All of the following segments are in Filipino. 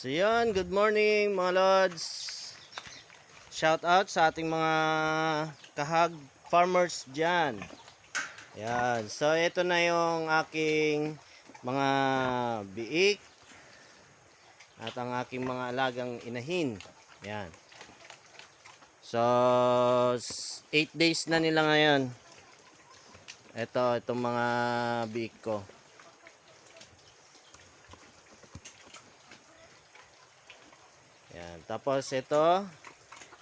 So yun, good morning mga lods. Shout out sa ating mga kahag farmers dyan. Yan. So ito na yung aking mga biik at ang aking mga alagang inahin. Yan. So 8 days na nila ngayon. Ito, itong mga biik ko. Tapos ito,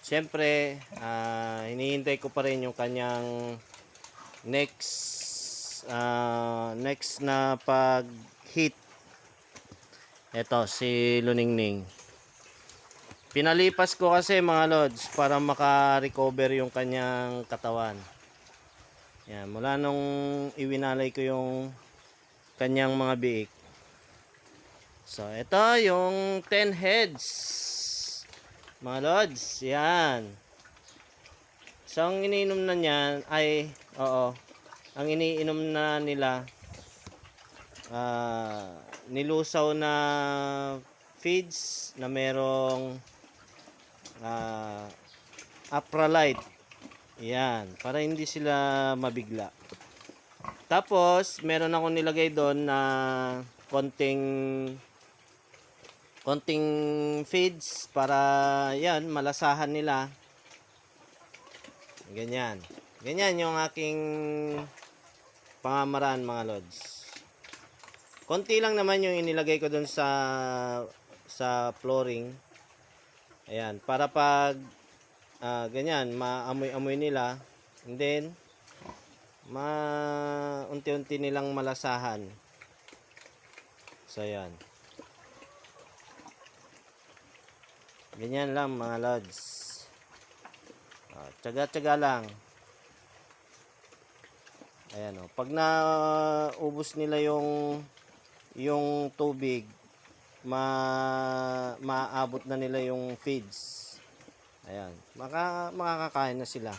siyempre, ah, hinihintay ko pa rin yung kanyang next ah, next na pag-hit. Ito, si Luningning. Pinalipas ko kasi mga lods para maka-recover yung kanyang katawan. Yan, mula nung iwinalay ko yung kanyang mga biik. So, ito yung 10 heads. Mga lods, yan. So, ang iniinom na niyan ay, oo, ang iniinom na nila, ah, nilusaw na feeds na merong ah, Apralite. Yan, para hindi sila mabigla. Tapos, meron ako nilagay doon na konting konting feeds para yan malasahan nila. Ganyan. Ganyan yung aking pangamaraan mga lods. Konti lang naman yung inilagay ko dun sa sa flooring. Ayan para pag ah, ganyan maamoy-amoy nila. And then ma unti-unti nilang malasahan. So yan Ganyan lang mga lods. Ah, Tsaga-tsaga lang. Ayan o. Pag naubos nila yung yung tubig, ma maaabot na nila yung feeds. Ayan. Maka, makakakain na sila.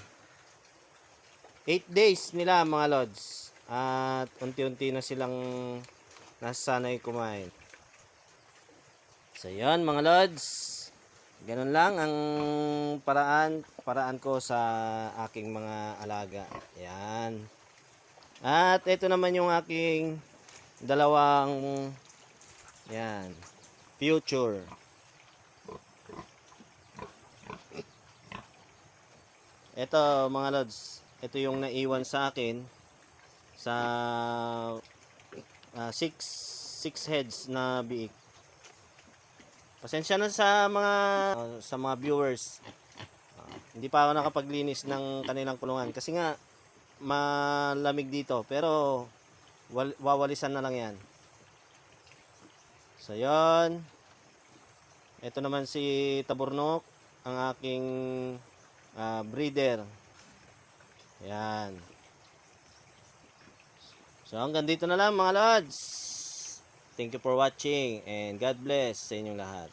8 days nila mga lods. At unti-unti na silang nasanay kumain. So yan mga lods. Ganun lang ang paraan paraan ko sa aking mga alaga. Yan. At ito naman yung aking dalawang yan, future. Ito mga lods, ito yung naiwan sa akin sa ah, six six heads na biik. Pasensya na sa mga uh, sa mga viewers. Uh, hindi pa ako nakapaglinis ng kanilang kulungan kasi nga malamig dito pero wal, wawalisan na lang 'yan. So 'yon. Ito naman si Taburnok, ang aking uh, breeder. Yan. So hanggang dito na lang mga lods. Thank you for watching and God bless sa inyong lahat.